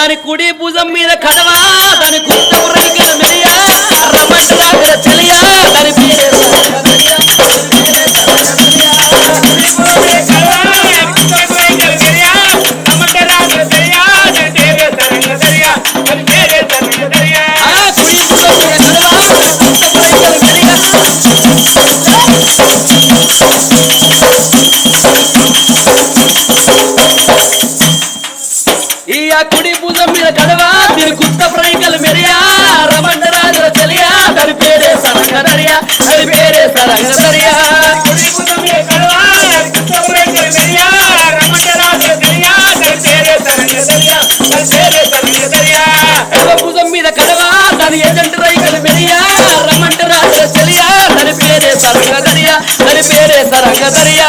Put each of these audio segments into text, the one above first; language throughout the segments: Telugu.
దాని కుడి భుజం మీద కడవా దాని కుత్తపు కుడి భుజం మీద కడవా? దీని కుత్త ప్రైకలు మెరియా? రమండరాజుల చెలియా? దాని పేరే సరంగదరియా దాని పేరే సరంగదరియా. ఎడమ భుజం మీద కడవా? దాని ఎజెంట్ రైకలు మెరియా? రమండరాజుల చెలియా? దాని పేరే సరంగదరియా దాని పేరే సరంగదరియా.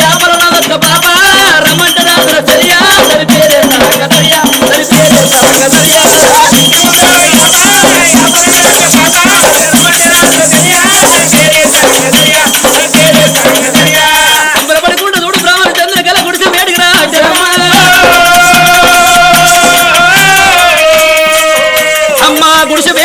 자 모르시면